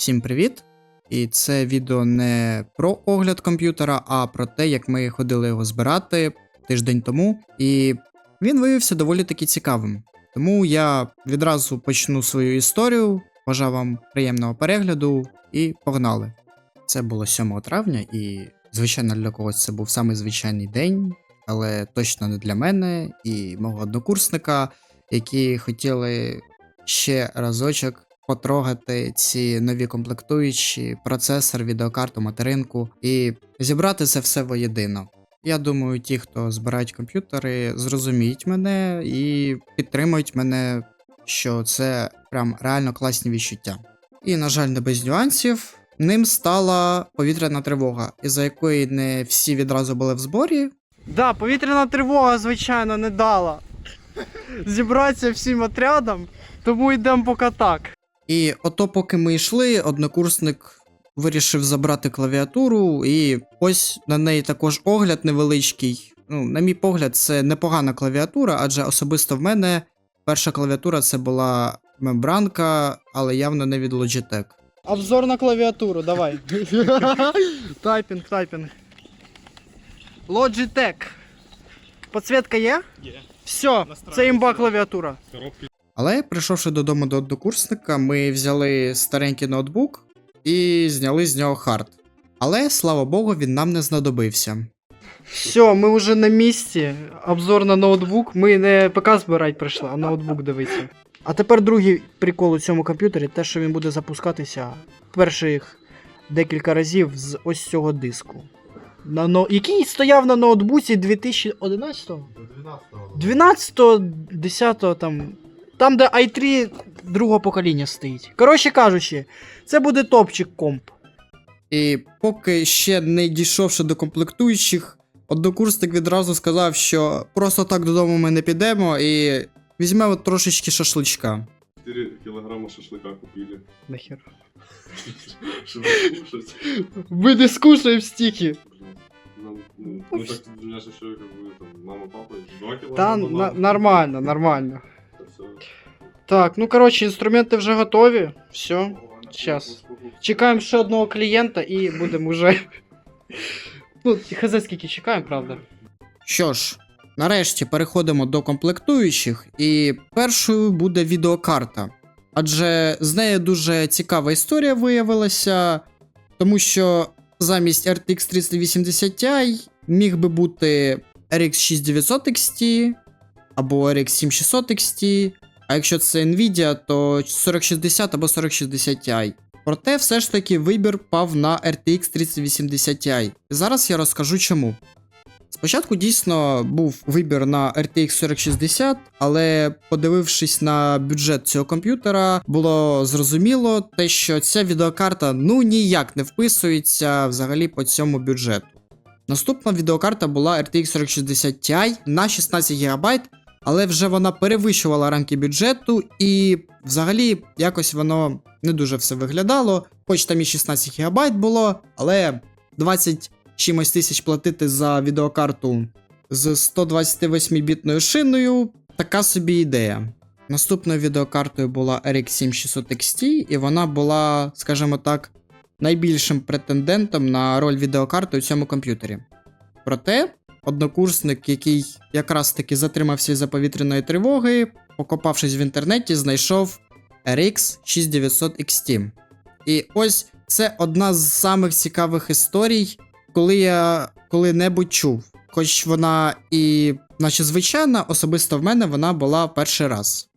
Всім привіт! І це відео не про огляд комп'ютера, а про те, як ми ходили його збирати тиждень тому. І він виявився доволі таки цікавим. Тому я відразу почну свою історію. Бажаю вам приємного перегляду і погнали. Це було 7 травня, і, звичайно, для когось це був самий звичайний день, але точно не для мене і мого однокурсника, які хотіли ще разочок потрогати ці нові комплектуючі, процесор, відеокарту, материнку і зібрати це все воєдино. Я думаю, ті, хто збирають комп'ютери, зрозуміють мене і підтримують мене, що це прям реально класні відчуття. І, на жаль, не без нюансів. Ним стала повітряна тривога, із-за якої не всі відразу були в зборі. Да, повітряна тривога, звичайно, не дала зібратися всім отрядом, тому йдемо поки так. І ото, поки ми йшли, однокурсник вирішив забрати клавіатуру, і ось на неї також огляд невеличкий. Ну, на мій погляд, це непогана клавіатура, адже особисто в мене перша клавіатура це була мембранка, але явно не від Logitech. Обзор на клавіатуру, давай. тайпінг, тайпінг. Logitech. Подсвітка є? Є. Все, це імба клавіатура. Коробки Але прийшовши додому до однокурсника, ми взяли старенький ноутбук і зняли з нього хард. Але слава Богу, він нам не знадобився. Все, ми вже на місці. Обзор на ноутбук. Ми не ПК збирати прийшли, а ноутбук дивитися. А тепер другий прикол у цьому комп'ютері, те, що він буде запускатися перших декілька разів з ось цього диску. На но... Який стояв на ноутбуці 2011-го? 12-го, 10-го там. Там, де i3 другого покоління стоїть. Коротше кажучи, це буде топчик комп. І поки ще не дійшовши до комплектуючих, однокурсник відразу сказав, що просто так додому ми не підемо і візьмемо трошечки шашличка. 4 килограмма шашлыка купили. Нахер. Чтобы кушать. Ми не скушаємо стільки. Нам, ну, ну так у меня же еще как бы там мама, папа, 2 Та килограмма. на- надо. нормально, нормально. Так, ну коротше, інструменти вже готові. Все. Щас. Чекаємо ще одного клієнта і будемо вже. Ну, хз скільки чекаємо, правда. Що ж, нарешті переходимо до комплектуючих, і першою буде відеокарта. Адже з нею дуже цікава історія виявилася, тому що замість RTX 3080 Ti міг би бути RX 6900 XT або RX 7600 XT, а якщо це Nvidia, то 4060 або 4060 Ti. Проте все ж таки вибір пав на RTX 3080 Ti. Зараз я розкажу чому. Спочатку дійсно був вибір на RTX 4060, але подивившись на бюджет цього комп'ютера, було зрозуміло те, що ця відеокарта ну ніяк не вписується взагалі по цьому бюджету. Наступна відеокарта була RTX 4060 Ti на 16 ГБ, але вже вона перевищувала рамки бюджету, і взагалі якось воно не дуже все виглядало. Хоч там і 16 ГБ було, але 20 чимось тисяч платити за відеокарту з 128-бітною шиною така собі ідея. Наступною відеокартою була RX 7600 XT, і вона була, скажімо так, найбільшим претендентом на роль відеокарти у цьому комп'ютері. Проте, однокурсник, який якраз таки затримався із-за повітряної тривоги, покопавшись в інтернеті, знайшов RX 6900 XT. І ось це одна з самих цікавих історій, коли я коли-небудь чув. Хоч вона і, наче звичайна, особисто в мене вона була перший раз.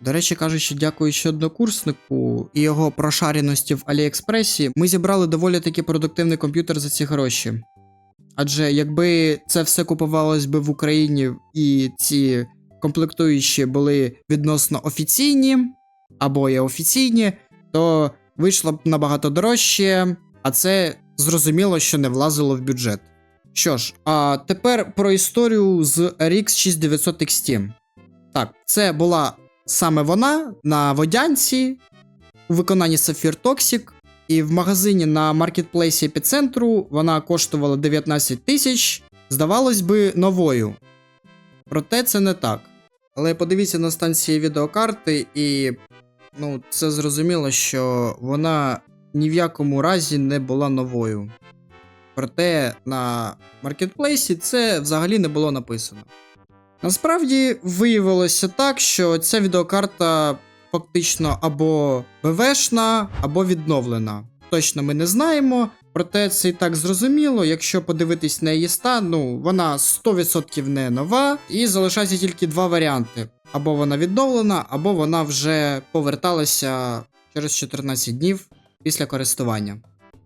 До речі, кажучи, дякуючи однокурснику і його прошареності в Аліекспресі, ми зібрали доволі таки продуктивний комп'ютер за ці гроші. Адже якби це все купувалось би в Україні і ці комплектуючі були відносно офіційні або є офіційні, то вийшло б набагато дорожче, а це зрозуміло, що не влазило в бюджет. Що ж, а тепер про історію з RX 6900 XT. Так, це була саме вона на водянці у виконанні Sapphire Toxic, і в магазині на маркетплейсі епіцентру вона коштувала 19 тисяч, здавалось би, новою. Проте це не так. Але подивіться на станції відеокарти, і ну, це зрозуміло, що вона ні в якому разі не була новою. Проте на маркетплейсі це взагалі не було написано. Насправді виявилося так, що ця відеокарта фактично або БВшна, або відновлена. Точно ми не знаємо, проте це і так зрозуміло, якщо подивитись на її стан, ну вона 100% не нова, і залишається тільки два варіанти: або вона відновлена, або вона вже поверталася через 14 днів після користування.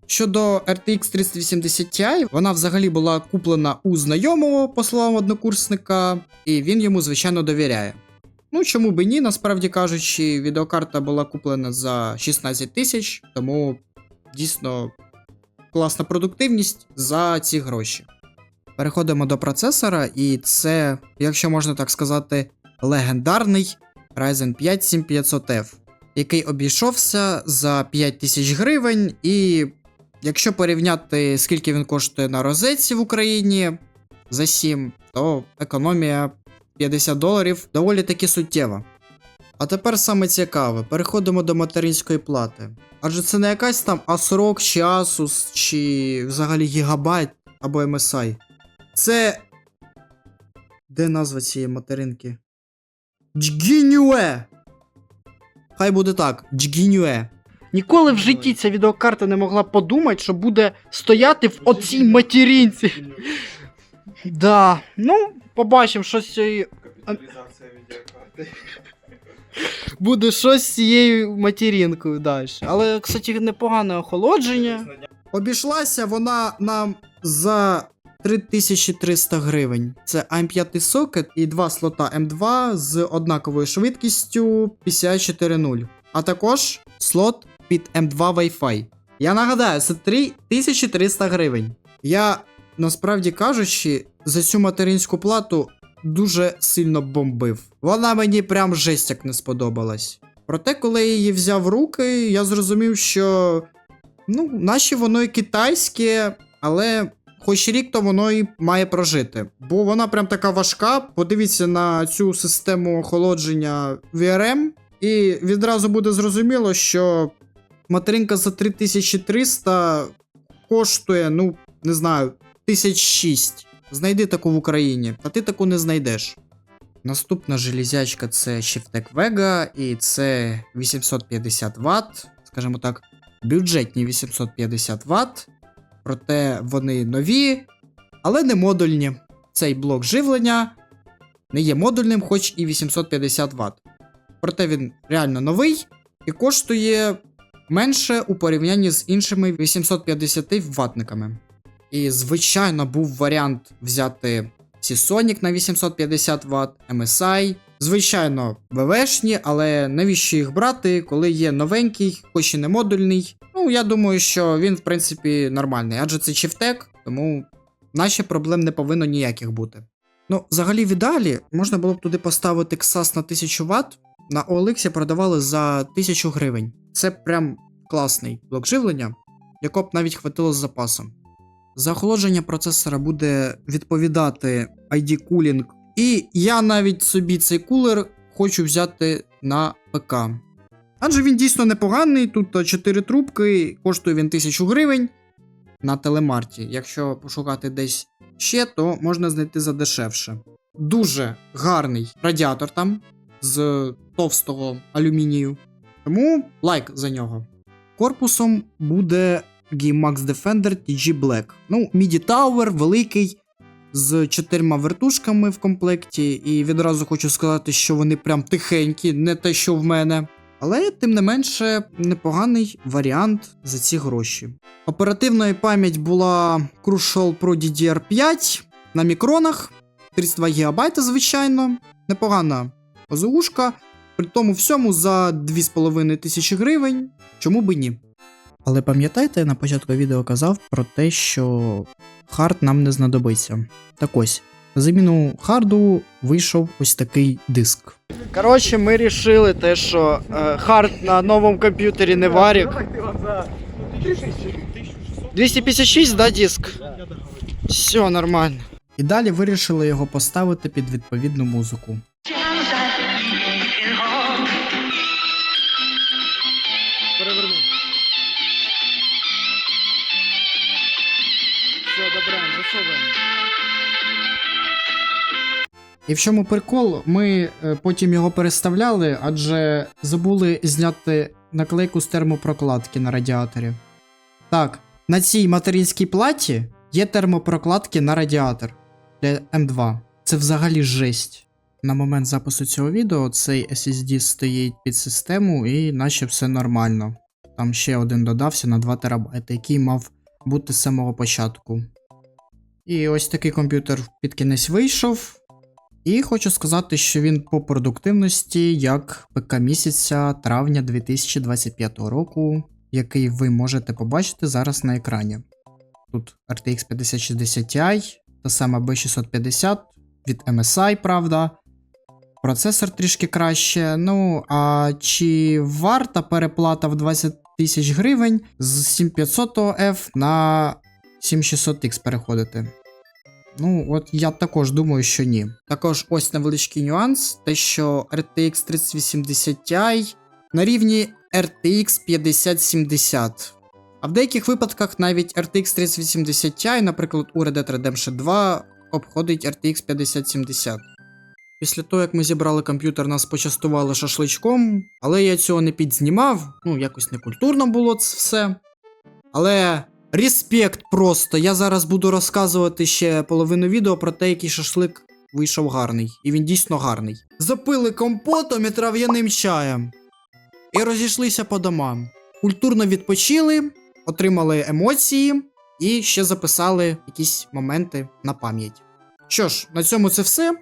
Щодо RTX 3080 Ti, вона взагалі була куплена у знайомого, по словам однокурсника, і він йому, звичайно, довіряє. Ну, чому би ні, насправді кажучи, відеокарта була куплена за 16 тисяч, тому дійсно класна продуктивність за ці гроші. Переходимо до процесора, і це, якщо можна так сказати, легендарний Ryzen 5 7500F, який обійшовся за 5000 гривень, і якщо порівняти, скільки він коштує на розетці в Україні за 7, то економія 50 доларів доволі таки суттєва. А тепер саме цікаве, переходимо до материнської плати. Адже це не якась там ASRock чи Asus, чи взагалі Gigabyte або MSI. Це. Де назва цієї материнки? Джгінюе! Хай буде так, Джгінюе. Ніколи в житті ця відеокарта не могла подумати, що буде стояти в оцій материнці. Да, ну, побачимо, що з цією. Капіталізація відеокарти. Буде щось з цією материнкою далі. Але, кстати, непогане охолодження. Обійшлася вона нам за 3300 гривень. Це AM5 сокет і два слота M2 з однаковою швидкістю 54.0. А також слот під M2 Wi-Fi. Я нагадаю, це 3300 гривень. Я, насправді кажучи, за цю материнську плату дуже сильно бомбив. Вона мені прям жесть як не сподобалась. Проте, коли я її взяв в руки, я зрозумів, що Ну, наші воно і китайське, але хоч рік, то воно і має прожити. Бо вона прям така важка. Подивіться на цю систему охолодження VRM, і відразу буде зрозуміло, що материнка за 3300 коштує, ну, не знаю, 1006. Знайди таку в Україні, а ти таку не знайдеш. Наступна железячка це Shiftek Vega, і це 850 Вт, скажімо так, бюджетні 850 Вт, проте вони нові, але не модульні. Цей блок живлення не є модульним, хоч і 850 Вт. Проте він реально новий і коштує менше у порівнянні з іншими 850 ватниками. І, звичайно, був варіант взяти Seasonic на 850 Вт, MSI. Звичайно, ВВшні, але навіщо їх брати, коли є новенький, хоч і не модульний. Ну, я думаю, що він, в принципі, нормальний, адже це чифтек, тому наші проблем не повинно ніяких бути. Ну, взагалі, в ідеалі можна було б туди поставити XAS на 1000 Вт, на OLX продавали за 1000 гривень. Це прям класний блок живлення, якого б навіть хватило з запасом. За охолодження процесора буде відповідати ID Cooling, і я навіть собі цей кулер хочу взяти на ПК. Адже він дійсно непоганий, тут 4 трубки, коштує він 1000 гривень на телемарті. Якщо пошукати десь ще, то можна знайти за дешевше. Дуже гарний радіатор там з товстого алюмінію. Тому лайк за нього. Корпусом буде GameMax Defender TG Black. Ну, MIDI Tower великий з чотирма вертушками в комплекті, і відразу хочу сказати, що вони прям тихенькі, не те, що в мене. Але, тим не менше, непоганий варіант за ці гроші. Оперативною пам'ять була Crucial Pro DDR5 на мікронах, 32 ГБ, звичайно, непогана ОЗУшка, при тому всьому за 2,5 тисячі гривень, чому би ні. Але пам'ятаєте, я на початку відео казав про те, що хард нам не знадобиться. Так ось, на заміну харду вийшов ось такий диск. Коротше, ми рішили те, що е, хард на новому комп'ютері не варік. 256, да, диск? Все, нормально. І далі вирішили його поставити під відповідну музику. І в чому прикол? Ми е, потім його переставляли, адже забули зняти наклейку з термопрокладки на радіаторі. Так, на цій материнській платі є термопрокладки на радіатор для М2. Це взагалі жесть. На момент запису цього відео цей SSD стоїть під систему і наче все нормально. Там ще один додався на 2 ТБ, який мав бути з самого початку. І ось такий комп'ютер під кінець вийшов. І хочу сказати, що він по продуктивності як ПК місяця травня 2025 року, який ви можете побачити зараз на екрані. Тут RTX 5060 Ti, та сама B650 від MSI, правда. Процесор трішки краще. Ну, а чи варта переплата в 20 тисяч гривень з 7500F на 7600X переходити? Ну, от я також думаю, що ні. Також ось невеличкий нюанс: те, що RTX 3080 Ti на рівні RTX 5070. А в деяких випадках навіть RTX 3080 Ti, наприклад, у Red Dead Redemption 2 обходить RTX 5070. Після того, як ми зібрали комп'ютер, нас почастували шашличком, але я цього не підзнімав, ну якось некультурно було це все. Але респект просто. Я зараз буду розказувати ще половину відео про те, який шашлик вийшов гарний. І він дійсно гарний. Запили компотом і трав'яним чаєм. І розійшлися по домам. Культурно відпочили, отримали емоції і ще записали якісь моменти на пам'ять. Що ж, на цьому це все.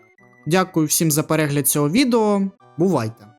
Дякую всім за перегляд цього відео. Бувайте!